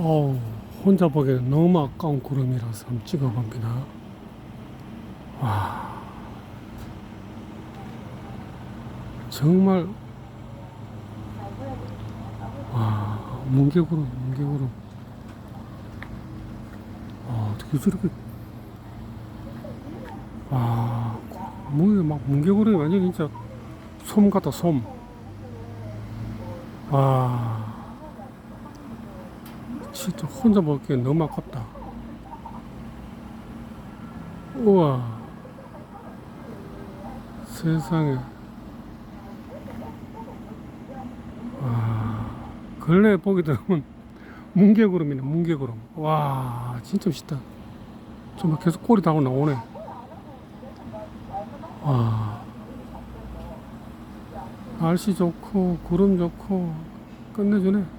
어우, 혼자 보기에는 너무 아까운 구름이라서 한번 찍어봅니다. 와. 정말, 와, 뭉게구름, 뭉게구름. 와, 어떻게 저렇게, 와, 뭐, 막, 뭉게구름이 완전 진짜 솜 같다, 솜. 와. 진짜 혼자 먹기에 너무 아깝다. 우와. 세상에. 와. 근래에 보게 되면 뭉게구름이네, 뭉게구름. 와, 진짜 멋있다. 정말 계속 꼬리 달고 나오네. 와. 날씨 좋고, 구름 좋고, 끝내주네.